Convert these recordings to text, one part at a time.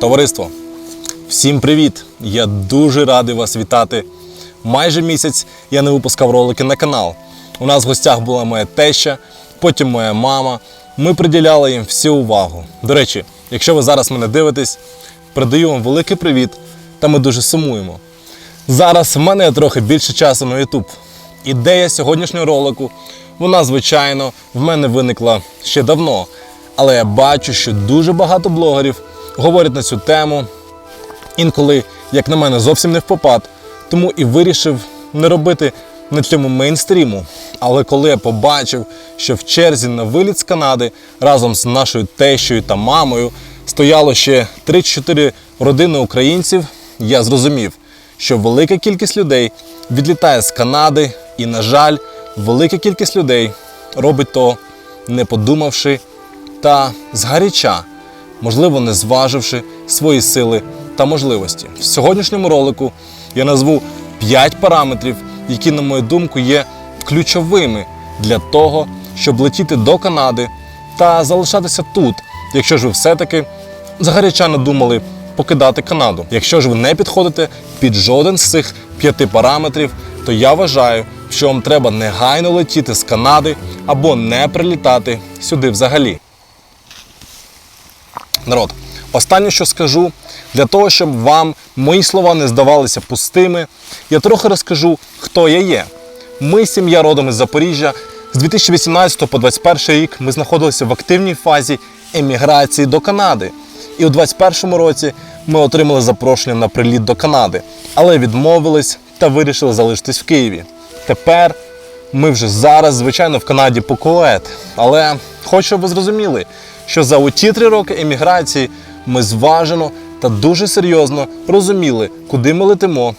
Товариство, всім привіт! Я дуже радий вас вітати. Майже місяць я не випускав ролики на канал. У нас в гостях була моя теща, потім моя мама. Ми приділяли їм всю увагу. До речі, якщо ви зараз мене дивитесь, передаю вам великий привіт, та ми дуже сумуємо. Зараз в мене трохи більше часу на YouTube. Ідея сьогоднішнього ролику, вона, звичайно, в мене виникла ще давно. Але я бачу, що дуже багато блогерів говорять на цю тему. Інколи, як на мене, зовсім не в попад. Тому і вирішив не робити на цьому мейнстріму. Але коли я побачив, що в черзі на виліт з Канади разом з нашою тещою та мамою стояло ще 3-4 родини українців, я зрозумів, що велика кількість людей відлітає з Канади, і, на жаль, велика кількість людей робить то, не подумавши та згаряча, можливо, не зваживши свої сили та можливості. В сьогоднішньому ролику я назву 5 параметрів, які, на мою думку, є ключовими для того, щоб летіти до Канади та залишатися тут, якщо ж ви все-таки згаряча надумали покидати Канаду. Якщо ж ви не підходите під жоден з цих п'яти параметрів, то я вважаю, що вам треба негайно летіти з Канади або не прилітати сюди взагалі. Народ, останнє, що скажу, для того, щоб вам мої слова не здавалися пустими, я трохи розкажу, хто я є. Ми, сім'я родом із Запоріжжя. З 2018 по 2021 рік ми знаходилися в активній фазі еміграції до Канади. І у 2021 році ми отримали запрошення на приліт до Канади, але відмовились та вирішили залишитись в Києві. Тепер ми вже зараз, звичайно, в Канаді по коет. Але хочу, щоб ви зрозуміли, що за оті три роки еміграції ми зважено та дуже серйозно розуміли, куди ми летимо,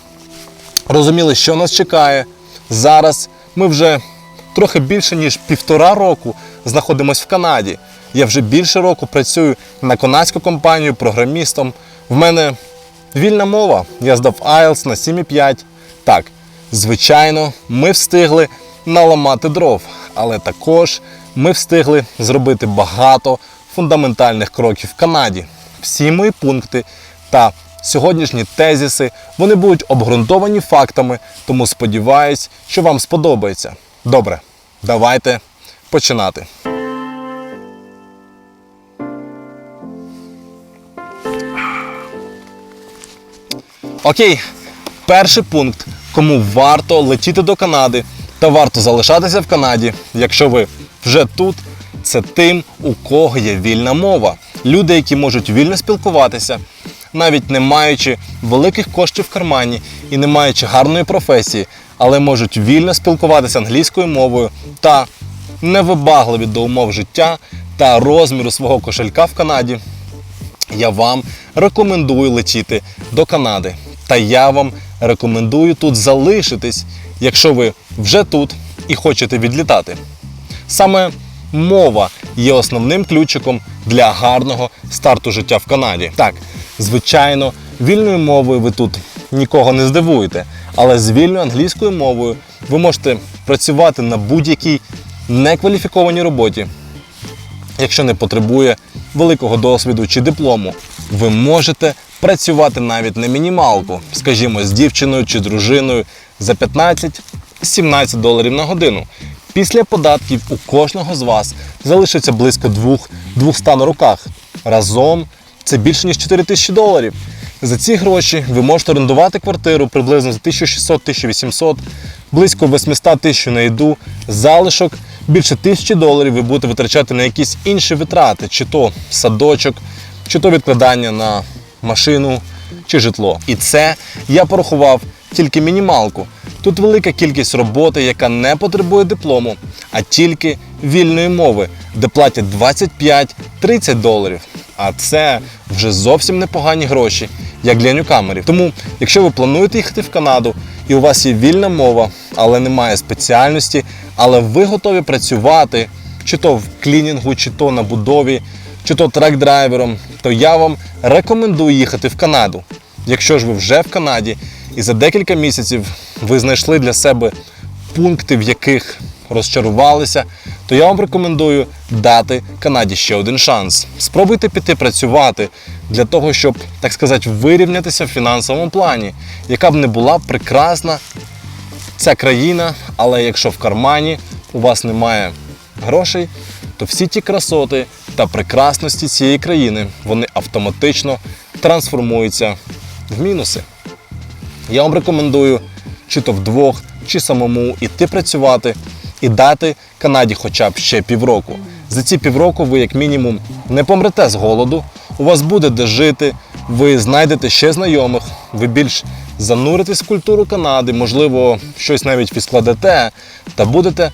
розуміли, що нас чекає. Зараз ми вже трохи більше ніж півтора року знаходимося в Канаді. Я вже більше року працюю на канадську компанію програмістом. В мене вільна мова. Я здав IELTS на 7,5. Так, звичайно, ми встигли наламати дров, але також ми встигли зробити багато фундаментальних кроків в Канаді. Всі мої пункти та сьогоднішні тезіси вони будуть обґрунтовані фактами, тому сподіваюсь, що вам сподобається. Добре, давайте починати. Окей, перший пункт, кому варто летіти до Канади та варто залишатися в Канаді, якщо ви вже тут, це тим, у кого є вільна мова. Люди, які можуть вільно спілкуватися, навіть не маючи великих коштів в кармані і не маючи гарної професії, але можуть вільно спілкуватися англійською мовою та невибагливі до умов життя та розміру свого кошелька в Канаді я вам рекомендую летіти до Канади. Та я вам рекомендую тут залишитись, якщо ви вже тут і хочете відлітати. Саме мова є основним ключиком для гарного старту життя в Канаді. Так, звичайно, вільною мовою ви тут нікого не здивуєте, але з вільною англійською мовою ви можете працювати на будь-якій некваліфікованій роботі якщо не потребує великого досвіду чи диплому. Ви можете працювати навіть на мінімалку, скажімо, з дівчиною чи дружиною за 15-17 доларів на годину. Після податків у кожного з вас залишиться близько 2 на руках. Разом це більше ніж 4 тисячі доларів. За ці гроші ви можете орендувати квартиру приблизно за 1600-1800, близько 800 тисяч на їду, залишок більше тисячі доларів ви будете витрачати на якісь інші витрати, чи то садочок, чи то відкладання на машину чи житло. І це я порахував тільки мінімалку. Тут велика кількість роботи, яка не потребує диплому, а тільки вільної мови, де платять 25-30 доларів. А це вже зовсім непогані гроші, як для ньюкамерів. Тому, якщо ви плануєте їхати в Канаду і у вас є вільна мова, але немає спеціальності, але ви готові працювати чи то в клінінгу, чи то на будові, чи то трак-драйвером, то я вам рекомендую їхати в Канаду. Якщо ж ви вже в Канаді і за декілька місяців ви знайшли для себе пункти, в яких розчарувалися, то я вам рекомендую дати Канаді ще один шанс. Спробуйте піти працювати для того, щоб, так сказати, вирівнятися в фінансовому плані, яка б не була прекрасна ця країна, але якщо в кармані у вас немає грошей, то всі ті красоти та прекрасності цієї країни вони автоматично трансформуються в мінуси. Я вам рекомендую чи то вдвох, чи самому іти працювати і дати Канаді хоча б ще півроку. За ці півроку ви, як мінімум, не помрете з голоду, у вас буде де жити, ви знайдете ще знайомих, ви більш зануритесь в культуру Канади, можливо, щось навіть відкладете, та будете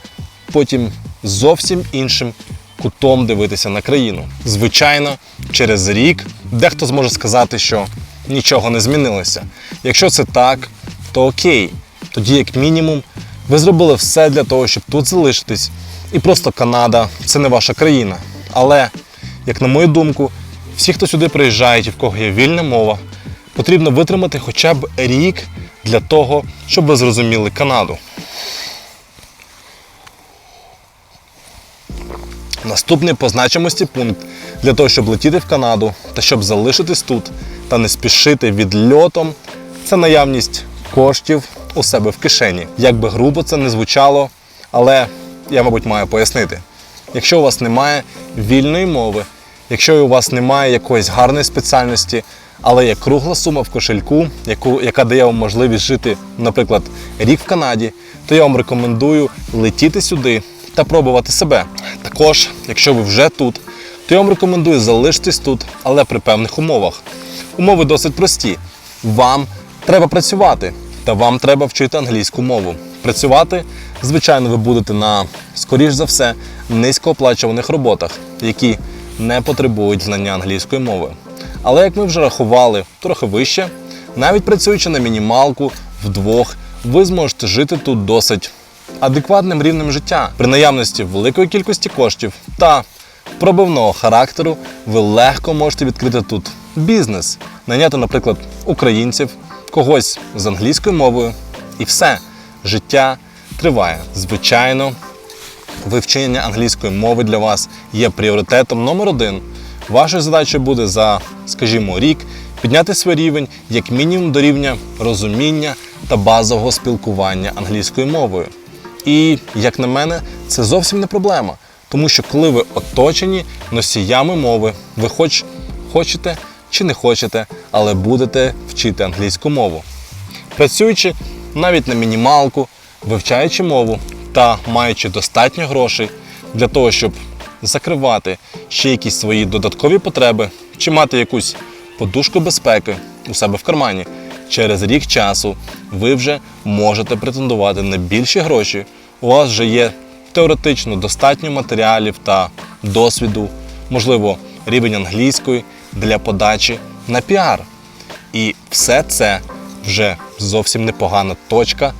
потім зовсім іншим кутом дивитися на країну. Звичайно, через рік дехто зможе сказати, що нічого не змінилося. Якщо це так, то окей. Тоді, як мінімум, ви зробили все для того, щоб тут залишитись. І просто Канада це не ваша країна. Але, як на мою думку, всі, хто сюди приїжджають і в кого є вільна мова, потрібно витримати хоча б рік для того, щоб ви зрозуміли Канаду. Наступний по значимості пункт для того, щоб летіти в Канаду та щоб залишитись тут та не спішити відльотом, це наявність коштів у себе в кишені. Як би грубо це не звучало, але я, мабуть, маю пояснити. Якщо у вас немає вільної мови, якщо у вас немає якоїсь гарної спеціальності, але є кругла сума в кошельку, яку, яка дає вам можливість жити, наприклад, рік в Канаді, то я вам рекомендую летіти сюди та пробувати себе. Також, якщо ви вже тут, то я вам рекомендую залишитись тут, але при певних умовах. Умови досить прості. Вам треба працювати, та вам треба вчити англійську мову. Працювати, звичайно, ви будете на, скоріш за все, низькооплачуваних роботах, які не потребують знання англійської мови. Але як ми вже рахували, трохи вище, навіть працюючи на мінімалку вдвох, ви зможете жити тут досить адекватним рівнем життя. При наявності великої кількості коштів та пробивного характеру ви легко можете відкрити тут бізнес, найняти, наприклад, українців, когось з англійською мовою, і все. Життя триває. Звичайно, вивчення англійської мови для вас є пріоритетом номер один. Вашою задачою буде за, скажімо, рік підняти свій рівень як мінімум до рівня розуміння та базового спілкування англійською мовою. І, як на мене, це зовсім не проблема. Тому що коли ви оточені носіями мови, ви хоч хочете чи не хочете, але будете вчити англійську мову. Працюючи навіть на мінімалку, вивчаючи мову та маючи достатньо грошей для того, щоб закривати ще якісь свої додаткові потреби чи мати якусь подушку безпеки у себе в кармані, через рік часу ви вже можете претендувати на більші гроші. У вас вже є теоретично достатньо матеріалів та досвіду, можливо, рівень англійської для подачі на піар. І все це вже зовсім непогана точка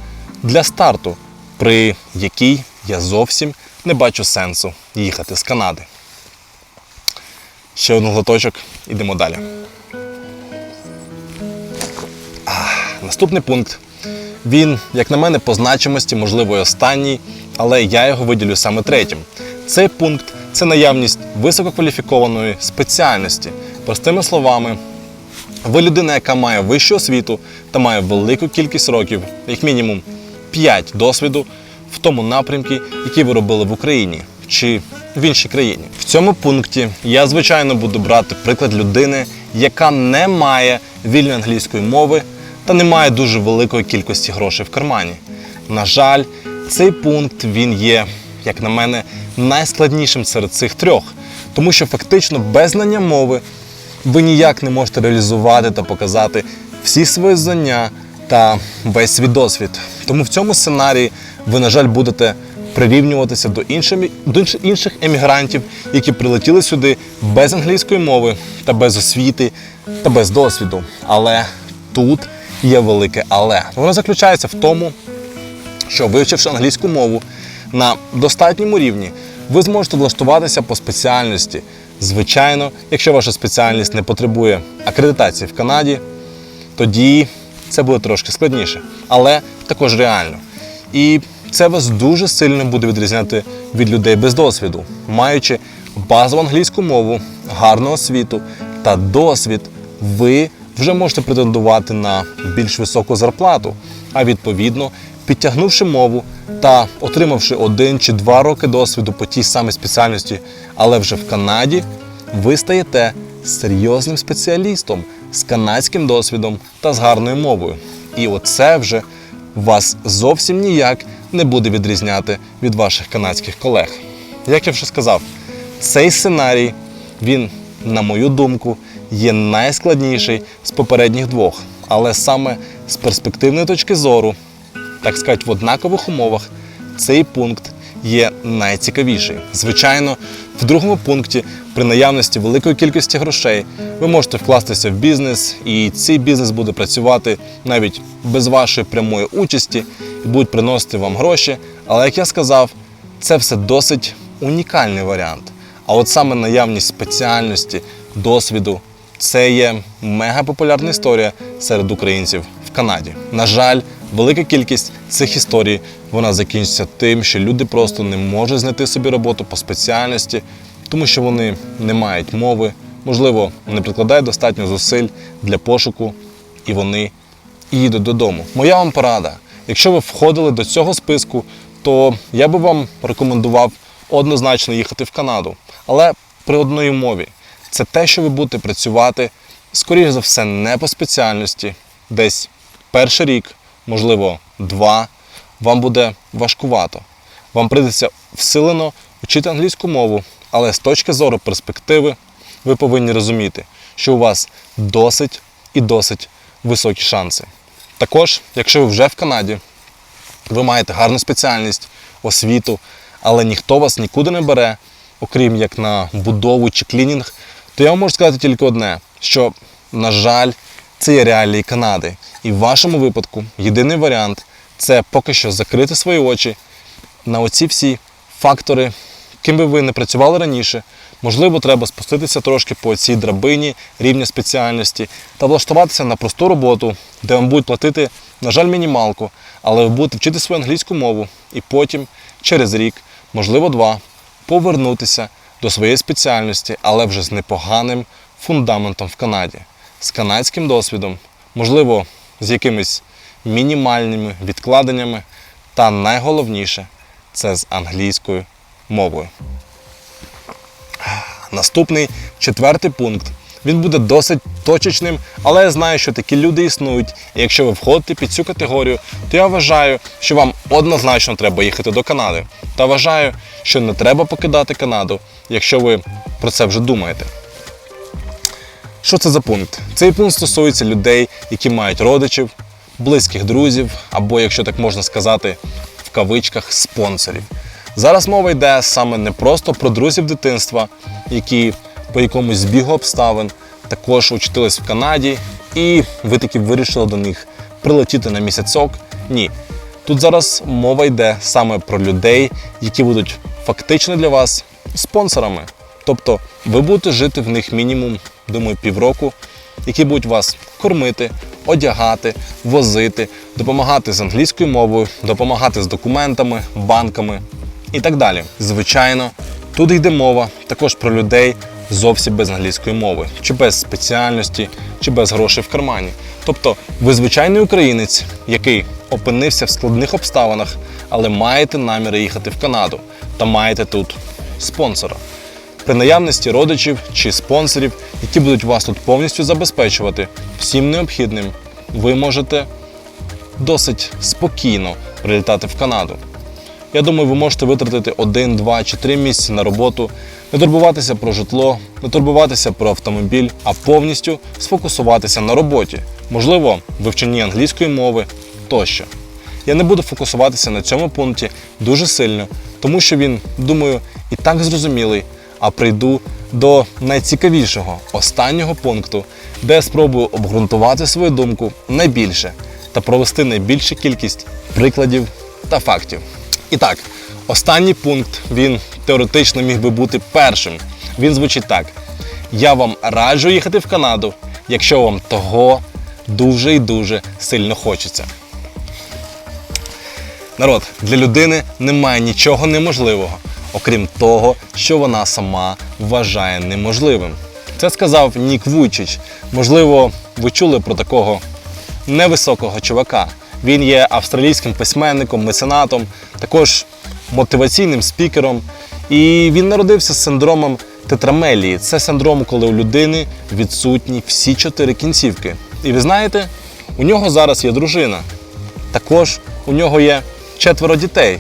для старту, при якій я зовсім не бачу сенсу їхати з Канади. Ще один глоточок, ідемо далі. Наступний пункт. Він, як на мене, по значимості, можливо, і останній, але я його виділю саме третім. Цей пункт це наявність висококваліфікованої спеціальності. Простими словами, ви людина, яка має вищу освіту та має велику кількість років, як мінімум 5 досвіду в тому напрямку, який ви робили в Україні чи в іншій країні. В цьому пункті я, звичайно, буду брати приклад людини, яка не має вільної англійської мови та не має дуже великої кількості грошей в кармані. На жаль, цей пункт він є, як на мене, найскладнішим серед цих трьох, тому що фактично без знання мови ви ніяк не можете реалізувати та показати всі свої знання та весь свій досвід. Тому в цьому сценарії ви, на жаль, будете прирівнюватися до інших, до інших- емігрантів, які прилетіли сюди без англійської мови та без освіти та без досвіду. Але тут є велике але. Воно заключається в тому, що вивчивши англійську мову на достатньому рівні, ви зможете влаштуватися по спеціальності. Звичайно, якщо ваша спеціальність не потребує акредитації в Канаді, тоді це буде трошки складніше, але також реально. І Це вас дуже сильно буде відрізняти від людей без досвіду, маючи базову англійську мову, гарну освіту та досвід, ви вже можете претендувати на більш високу зарплату, а відповідно, підтягнувши мову та отримавши один чи два роки досвіду по тій самій спеціальності, але вже в Канаді, ви стаєте серйозним спеціалістом з канадським досвідом та з гарною мовою. І оце вже вас зовсім ніяк не буде відрізняти від ваших канадських колег. Як я вже сказав, цей сценарій, він, на мою думку, є найскладніший з попередніх двох. Але саме з перспективної точки зору, так сказати, в однакових умовах, цей пункт є найцікавіший. Звичайно, в другому пункті, при наявності великої кількості грошей, ви можете вкластися в бізнес, і цей бізнес буде працювати навіть без вашої прямої участі і будуть приносити вам гроші. Але як я сказав, це все досить унікальний варіант. А от саме наявність спеціальності, досвіду це є мега популярна історія серед українців в Канаді. На жаль, велика кількість цих історій вона закінчиться тим, що люди просто не можуть знайти собі роботу по спеціальності, тому що вони не мають мови, можливо, не прикладають достатньо зусиль для пошуку, і вони їдуть додому. Моя вам порада. Якщо ви входили до цього списку, то я би вам рекомендував однозначно їхати в Канаду. Але при одній умові це те, що ви будете працювати, скоріш за все, не по спеціальності, десь перший рік, можливо, два, вам буде важкувато. Вам прийдеться всилено вчити англійську мову, але з точки зору перспективи ви повинні розуміти, що у вас досить і досить високі шанси. Також, якщо ви вже в Канаді, ви маєте гарну спеціальність, освіту, але ніхто вас нікуди не бере, окрім як на будову чи клінінг, то я вам можу сказати тільки одне: що, на жаль, це є реалії Канади. І в вашому випадку єдиний варіант це поки що закрити свої очі на оці всі фактори, ким би ви не працювали раніше. Можливо, треба спуститися трошки по цій драбині рівня спеціальності та влаштуватися на просту роботу, де вам будуть платити, на жаль, мінімалку, але ви будете вчити свою англійську мову і потім, через рік, можливо, два, повернутися до своєї спеціальності, але вже з непоганим фундаментом в Канаді, з канадським досвідом, можливо, з якимись мінімальними відкладеннями, та найголовніше це з англійською мовою. Наступний четвертий пункт. Він буде досить точечним, але я знаю, що такі люди існують. І якщо ви входите під цю категорію, то я вважаю, що вам однозначно треба їхати до Канади. Та вважаю, що не треба покидати Канаду, якщо ви про це вже думаєте. Що це за пункт? Цей пункт стосується людей, які мають родичів, близьких друзів, або, якщо так можна сказати, в кавичках спонсорів. Зараз мова йде саме не просто про друзів дитинства, які по якомусь збігу обставин також учились в Канаді, і ви таки вирішили до них прилетіти на місяцок. Ні. Тут зараз мова йде саме про людей, які будуть фактично для вас спонсорами. Тобто ви будете жити в них мінімум, думаю, півроку, які будуть вас кормити, одягати, возити, допомагати з англійською мовою, допомагати з документами, банками і так далі. Звичайно, тут йде мова також про людей зовсім без англійської мови, чи без спеціальності, чи без грошей в кармані. Тобто, ви звичайний українець, який опинився в складних обставинах, але маєте наміри їхати в Канаду та маєте тут спонсора. При наявності родичів чи спонсорів, які будуть вас тут повністю забезпечувати всім необхідним, ви можете досить спокійно прилітати в Канаду. Я думаю, ви можете витратити один, два чи три місяці на роботу, не турбуватися про житло, не турбуватися про автомобіль, а повністю сфокусуватися на роботі, можливо, вивченні англійської мови тощо. Я не буду фокусуватися на цьому пункті дуже сильно, тому що він, думаю, і так зрозумілий. А прийду до найцікавішого, останнього пункту, де я спробую обґрунтувати свою думку найбільше та провести найбільшу кількість прикладів та фактів. І так, останній пункт він теоретично міг би бути першим. Він звучить так: я вам раджу їхати в Канаду, якщо вам того дуже і дуже сильно хочеться. Народ, для людини немає нічого неможливого, окрім того, що вона сама вважає неможливим. Це сказав Нік Вуйчич. Можливо, ви чули про такого невисокого чувака. Він є австралійським письменником, меценатом, також мотиваційним спікером. І він народився з синдромом тетрамелії. Це синдром, коли у людини відсутні всі чотири кінцівки. І ви знаєте, у нього зараз є дружина. Також у нього є четверо дітей.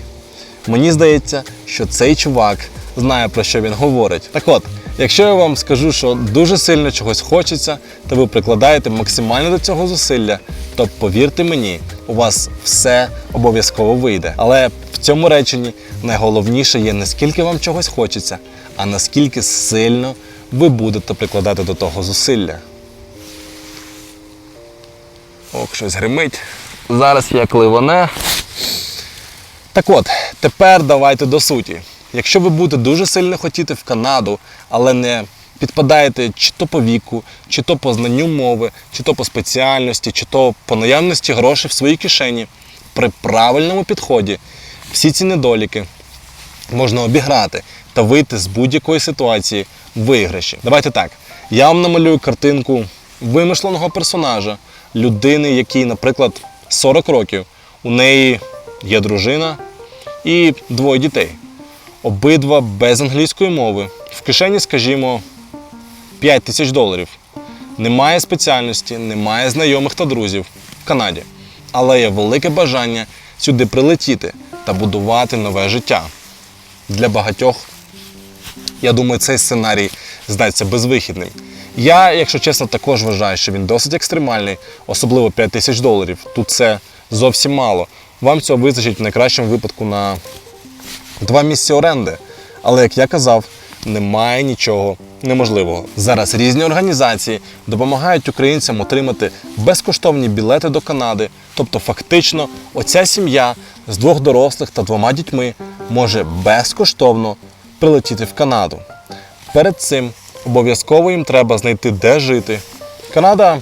Мені здається, що цей чувак знає про що він говорить. Так от, якщо я вам скажу, що дуже сильно чогось хочеться, та ви прикладаєте максимально до цього зусилля, то повірте мені, у вас все обов'язково вийде. Але в цьому реченні найголовніше є не скільки вам чогось хочеться, а наскільки сильно ви будете прикладати до того зусилля. Ох, щось гримить. Зараз як ливане. Так от, тепер давайте до суті. Якщо ви будете дуже сильно хотіти в Канаду, але не підпадаєте чи то по віку, чи то по знанню мови, чи то по спеціальності, чи то по наявності грошей в своїй кишені, при правильному підході всі ці недоліки можна обіграти та вийти з будь-якої ситуації виграші. Давайте так. Я вам намалюю картинку вимишленого персонажа, людини, якій, наприклад, 40 років. У неї є дружина і двоє дітей. Обидва без англійської мови. В кишені, скажімо, 5 тисяч доларів. Немає спеціальності, немає знайомих та друзів в Канаді. Але є велике бажання сюди прилетіти та будувати нове життя. Для багатьох я думаю, цей сценарій здається безвихідним. Я, якщо чесно, також вважаю, що він досить екстремальний, особливо 5 тисяч доларів. Тут це зовсім мало. Вам цього вистачить в найкращому випадку на два місяці оренди. Але як я казав, немає нічого неможливого. Зараз різні організації допомагають українцям отримати безкоштовні білети до Канади. Тобто, фактично, оця сім'я з двох дорослих та двома дітьми може безкоштовно прилетіти в Канаду. Перед цим обов'язково їм треба знайти, де жити. Канада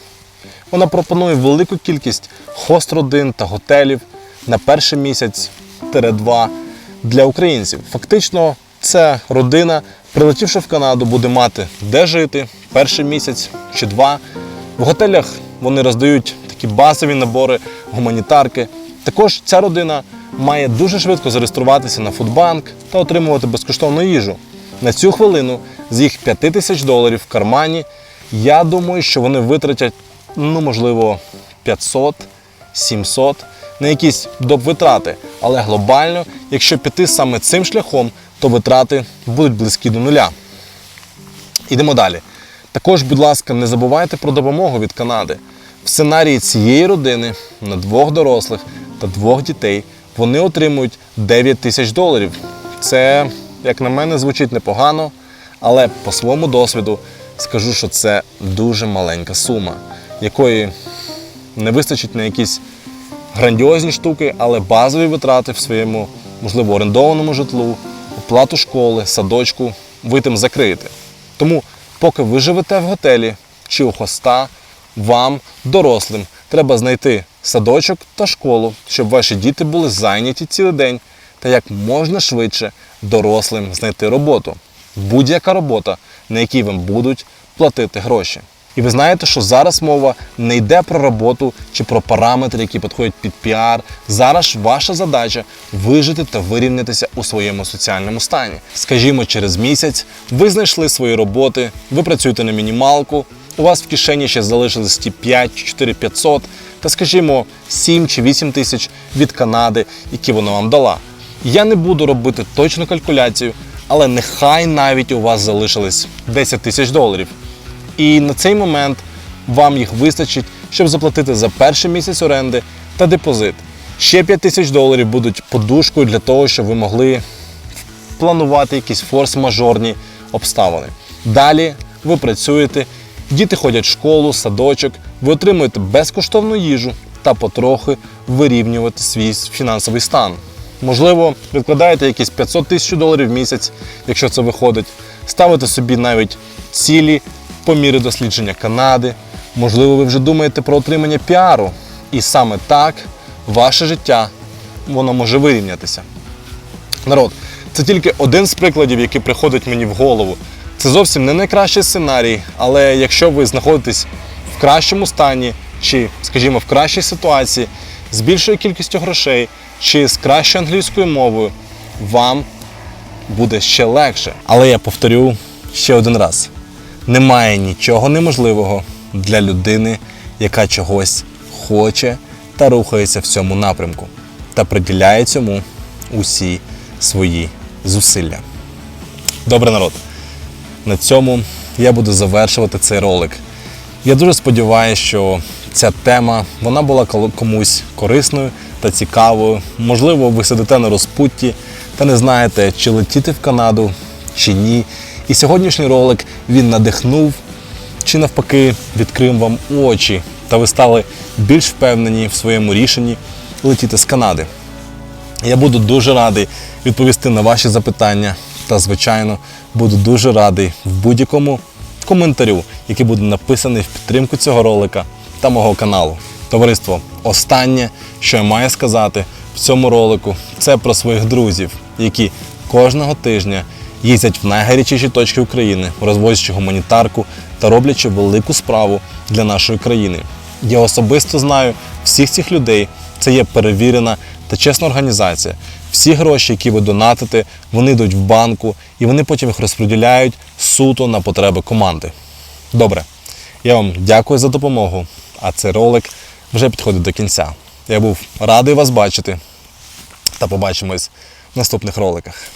вона пропонує велику кількість хост-родин та готелів на перший місяць два для українців. Фактично, ця родина, прилетівши в Канаду, буде мати де жити перший місяць чи два. В готелях вони роздають такі базові набори гуманітарки. Також ця родина має дуже швидко зареєструватися на Фудбанк та отримувати безкоштовну їжу. На цю хвилину з їх 5 тисяч доларів в кармані, я думаю, що вони витратять, ну можливо, 500, 700 на якісь доп. витрати. Але глобально, якщо піти саме цим шляхом, то витрати будуть близькі до нуля. Ідемо далі. Також, будь ласка, не забувайте про допомогу від Канади. В сценарії цієї родини на двох дорослих та двох дітей вони отримують 9 тисяч доларів. Це, як на мене, звучить непогано, але по своєму досвіду скажу, що це дуже маленька сума, якої не вистачить на якісь грандіозні штуки, але базові витрати в своєму, можливо, орендованому житлу, оплату школи, садочку, ви тим закриєте. Тому, поки ви живете в готелі чи у хоста, вам, дорослим, треба знайти садочок та школу, щоб ваші діти були зайняті цілий день та як можна швидше дорослим знайти роботу. Будь-яка робота, на якій вам будуть платити гроші. І ви знаєте, що зараз мова не йде про роботу чи про параметри, які підходять під піар. Зараз ваша задача вижити та вирівнятися у своєму соціальному стані. Скажімо, через місяць ви знайшли свої роботи, ви працюєте на мінімалку, у вас в кишені ще залишилось ті 5 чи 4 500, та скажімо, 7 чи 8 тисяч від Канади, які вона вам дала. Я не буду робити точну калькуляцію, але нехай навіть у вас залишилось 10 тисяч доларів. І на цей момент вам їх вистачить, щоб заплатити за перший місяць оренди та депозит. Ще 5 тисяч доларів будуть подушкою для того, щоб ви могли планувати якісь форс-мажорні обставини. Далі ви працюєте, діти ходять в школу, садочок, ви отримуєте безкоштовну їжу та потрохи вирівнювати свій фінансовий стан. Можливо, відкладаєте якісь 500 тисяч доларів в місяць, якщо це виходить, ставите собі навіть цілі по мірі дослідження Канади. Можливо, ви вже думаєте про отримання піару. І саме так ваше життя воно може вирівнятися. Народ, це тільки один з прикладів, який приходить мені в голову. Це зовсім не найкращий сценарій, але якщо ви знаходитесь в кращому стані, чи, скажімо, в кращій ситуації, з більшою кількістю грошей, чи з кращою англійською мовою, вам буде ще легше. Але я повторю ще один раз: немає нічого неможливого для людини, яка чогось хоче та рухається в цьому напрямку, та приділяє цьому усі свої зусилля. Добре, народ. На цьому я буду завершувати цей ролик. Я дуже сподіваюся, що ця тема вона була комусь корисною та цікавою. Можливо, ви сидите на розпутті та не знаєте, чи летіти в Канаду, чи ні. І сьогоднішній ролик він надихнув чи навпаки відкрив вам очі, та ви стали більш впевнені в своєму рішенні летіти з Канади. Я буду дуже радий відповісти на ваші запитання та, звичайно, буду дуже радий в будь-якому коментарю, який буде написаний в підтримку цього ролика та мого каналу. Товариство, останнє, що я маю сказати в цьому ролику, це про своїх друзів, які кожного тижня їздять в найгарячіші точки України, розвозячи гуманітарку та роблячи велику справу для нашої країни. Я особисто знаю всіх цих людей. Це є перевірена та чесна організація. Всі гроші, які ви донатите, вони йдуть в банку і вони потім їх розподіляють суто на потреби команди. Добре, я вам дякую за допомогу. А цей ролик вже підходить до кінця. Я був радий вас бачити та побачимось в наступних роликах.